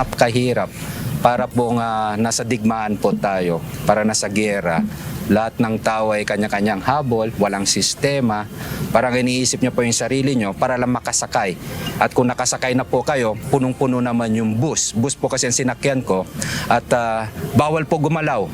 napakahirap para po nga nasa digmaan po tayo, para nasa gera. Lahat ng tao ay kanya-kanyang habol, walang sistema. Parang iniisip niyo po yung sarili niyo para lang makasakay. At kung nakasakay na po kayo, punong-puno naman yung bus. Bus po kasi ang sinakyan ko. At ah, bawal po gumalaw.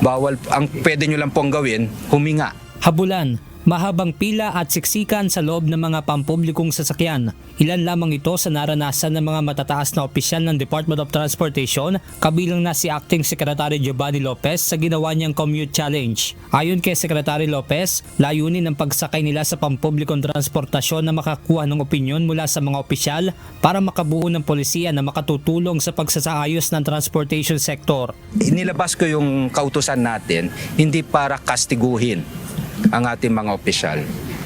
Bawal, ang pwede nyo lang pong gawin, huminga. Habulan, mahabang pila at siksikan sa loob ng mga pampublikong sasakyan. Ilan lamang ito sa naranasan ng mga matataas na opisyal ng Department of Transportation, kabilang na si Acting Secretary Giovanni Lopez sa ginawa niyang commute challenge. Ayon kay Secretary Lopez, layunin ng pagsakay nila sa pampublikong transportasyon na makakuha ng opinyon mula sa mga opisyal para makabuo ng polisiya na makatutulong sa pagsasaayos ng transportation sector. Inilabas ko yung kautusan natin, hindi para kastiguhin ang ating mga opisyal,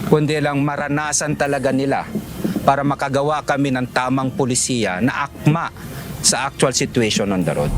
kundi lang maranasan talaga nila para makagawa kami ng tamang polisiya na akma sa actual situation on the road.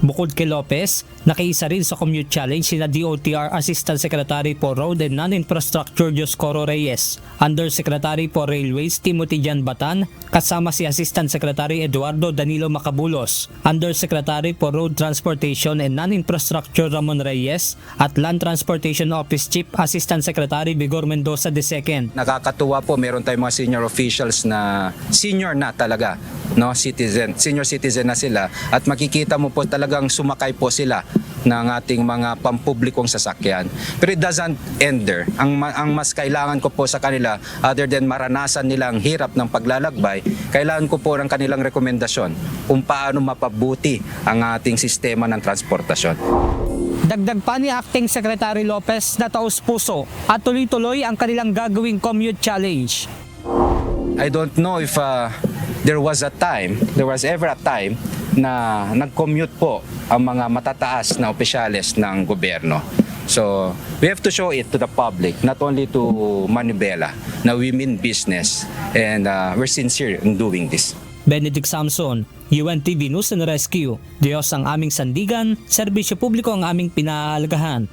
Bukod kay Lopez, nakiisa rin sa commute challenge sina DOTR Assistant Secretary for Road and Non-Infrastructure Dioscoro Reyes, Undersecretary for Railways Timothy Jan Batan, kasama si Assistant Secretary Eduardo Danilo Macabulos, Undersecretary for Road Transportation and Non-Infrastructure Ramon Reyes, at Land Transportation Office Chief Assistant Secretary Vigor Mendoza II. Nakakatuwa po, meron tayong mga senior officials na senior na talaga, no, citizen, senior citizen na sila at makikita mo po talagang sumakay po sila ng ating mga pampublikong sasakyan. Pero it doesn't end there. Ang, ang mas kailangan ko po sa kanila, other than maranasan nila ang hirap ng paglalakbay, kailangan ko po ng kanilang rekomendasyon kung paano mapabuti ang ating sistema ng transportasyon. Dagdag pa ni Acting Secretary Lopez na taos puso at tuloy-tuloy ang kanilang gagawing commute challenge. I don't know if uh, there was a time, there was ever a time na nag-commute po ang mga matataas na opisyales ng gobyerno. So, we have to show it to the public, not only to Manibela, na we mean business and uh, we're sincere in doing this. Benedict Samson, UNTV News and Rescue. Diyos ang aming sandigan, serbisyo publiko ang aming pinaalagahan.